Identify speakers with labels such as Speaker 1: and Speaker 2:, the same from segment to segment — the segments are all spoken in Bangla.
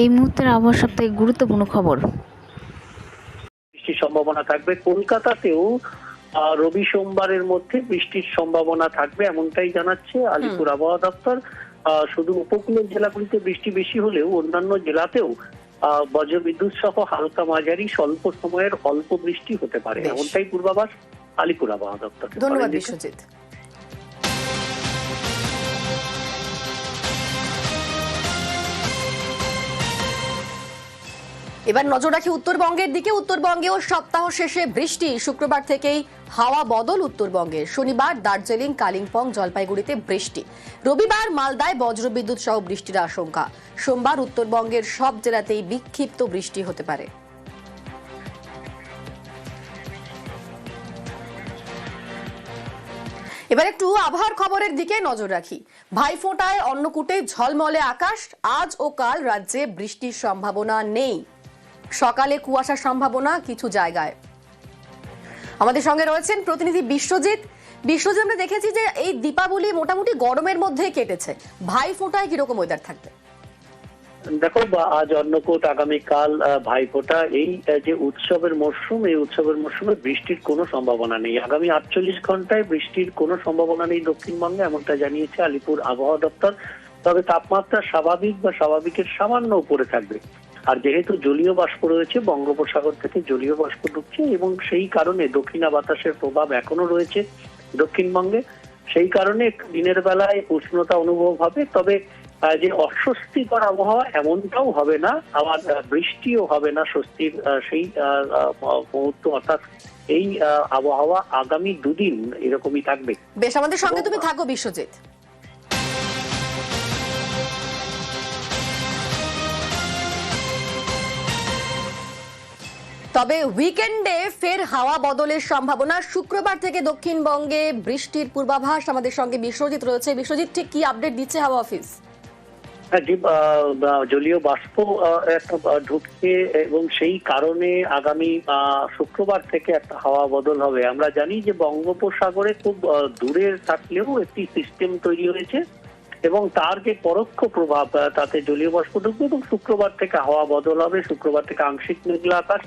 Speaker 1: এই মুহূর্তের আবহাওয়া সবথেকে গুরুত্বপূর্ণ খবর?
Speaker 2: বৃষ্টির সম্ভাবনা থাকবে। কলকাতাতেও রবি সোমবারের মধ্যে বৃষ্টির সম্ভাবনা থাকবে এমনটাই জানাচ্ছে আলিপুর আবহাওয়া দপ্তর। শুধু উপকূলের জেলাগুলিতে বৃষ্টি বেশি হলেও অন্যান্য জেলাতেও বজ্রবিদ্যুৎ সহ হালকা মাঝারি স্বল্প সময়ের অল্প বৃষ্টি হতে পারে। এমনটাই পূর্বাভাস আলিপুর আবহাওয়া দপ্তর।
Speaker 3: ধন্যবাদ বিশ্বজিৎ। এবার নজর রাখি উত্তরবঙ্গের দিকে। উত্তরবঙ্গেও সপ্তাহ শেষে বৃষ্টি। শুক্রবার থেকেই হাওয়া বদল উত্তরবঙ্গে। শনিবার দার্জিলিং, কালিম্পং, জলপাইগুড়িতে বৃষ্টি। রবিবার মালদায় বজ্রবিদ্যুৎ সহ বৃষ্টির আশঙ্কা। সোমবার উত্তরবঙ্গের সব জেলাতেই বিক্ষিপ্ত বৃষ্টি হতে পারে। এবার একটু আবহাওয়ার খবরের দিকে নজর রাখি। ভাইফোঁটায় অন্নকূটে ঝলমলে আকাশ। আজ ও কাল রাজ্যে বৃষ্টির সম্ভাবনা নেই। সকালে কুয়াশার সম্ভাবনা কিছু জায়গায়। আমাদের সঙ্গে রয়েছেন প্রতিনিধি বিশ্বজিৎ। বিশ্বজিৎ, আমরা দেখেছি যে এই দীপাবলি মোটামুটি গরমের মধ্যে কেটেছে। ভাই ফোঁটায় কীরকম ওয়েদার থাকবে?
Speaker 2: দেখো, আজ অন্নকূট, আগামীকাল ভাইফোঁটা, এই যে উৎসবের মরশুম, এই উৎসবের মরশুমে বৃষ্টির কোনো সম্ভাবনা নেই। আগামী আটচল্লিশ ঘন্টায় বৃষ্টির কোনো সম্ভাবনা নেই দক্ষিণবঙ্গে, এমনটা জানিয়েছে আলিপুর আবহাওয়া দপ্তর। তবে তাপমাত্রা স্বাভাবিক বা স্বাভাবিকের সামান্য উপরে থাকবে। আর যেহেতু জলীয় বাষ্প রয়েছে বঙ্গোপসাগর থেকে জলীয় বাষ্প ঢুকছে এবং সেই কারণে দক্ষিণা বাতাসের প্রভাব এখনও রয়েছে দক্ষিণবঙ্গে। সেই কারণে দিনের বেলায় উষ্ণতা অনুভব হবে তবে যে অস্বস্তিকর আবহাওয়া এমনটাও হবে না আবার বৃষ্টিও হবে না স্বস্তির সেই মুহূর্ত অর্থাৎ এই আবহাওয়া আগামী দুদিন এরকমই থাকবে।
Speaker 3: বেশ আমাদের সঙ্গে তুমি থাকো বিশ্বজিৎ। তবে উইকেন্ডে ফের হাওয়া বদলের সম্ভাবনা। শুক্রবার থেকে দক্ষিণবঙ্গে বৃষ্টির পূর্বাভাস আমাদের সঙ্গে বিশ্বজিৎ রয়েছে। বিশ্বজিৎ ঠিক কি আপডেট দিচ্ছে হাওয়া অফিস
Speaker 2: হ্যাঁ, জলীয় বাষ্প ঢুকছে এবং সেই কারণে আগামী শুক্রবার থেকে একটা হাওয়া বদল হবে। আমরা জানি যে বঙ্গোপসাগরে খুব দূরে থাকলেও একটি সিস্টেম তৈরি হয়েছে এবং তার যে পরোক্ষ প্রভাব তাতে জলীয় বাষ্প ঢুকবে এবং শুক্রবার থেকে হাওয়া বদল হবে। শুক্রবার থেকে আংশিক মেঘলা আকাশ।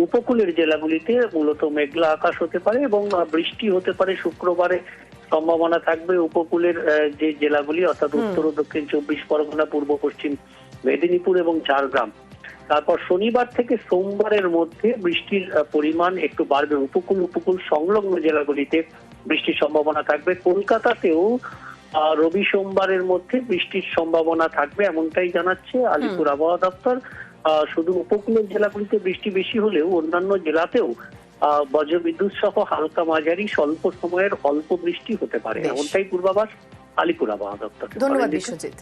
Speaker 2: উপকূলের জেলাগুলিতে মূলত মেঘলা আকাশ হতে পারে এবং বৃষ্টি হতে পারে শুক্রবারে সম্ভাবনা থাকবে উপকূলের যে জেলাগুলি অর্থাৎ উত্তর ও দক্ষিণ চব্বিশ পরগনা পূর্ব পশ্চিম মেদিনীপুর এবং ঝাড়গ্রাম। তারপর শনিবার থেকে সোমবারের মধ্যে বৃষ্টির পরিমাণ একটু বাড়বে। উপকূল উপকূল সংলগ্ন জেলাগুলিতে বৃষ্টির সম্ভাবনা থাকবে। কলকাতাতেও আহ, রবি সোমবারের মধ্যে বৃষ্টির সম্ভাবনা থাকবে এমনটাই জানাচ্ছে আলিপুর আবহাওয়া দপ্তর। শুধু উপকূলের জেলাগুলিতে বৃষ্টি বেশি হলেও অন্যান্য জেলাতেও বজ্রবিদ্যুৎ সহ হালকা মাঝারি স্বল্প সময়ের অল্প বৃষ্টি হতে পারে। এমনটাই পূর্বাভাস আলিপুর আবহাওয়া দপ্তর
Speaker 3: ধন্যবাদ বিশ্বজিৎ।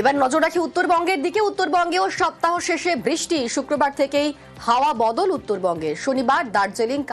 Speaker 3: এবার নজর রাখি উত্তরবঙ্গের দিকে। উত্তরবঙ্গেও সপ্তাহ শেষে বৃষ্টি। শুক্রবার থেকেই হাওয়া বদল উত্তরবঙ্গে। শনিবার দার্জিলিং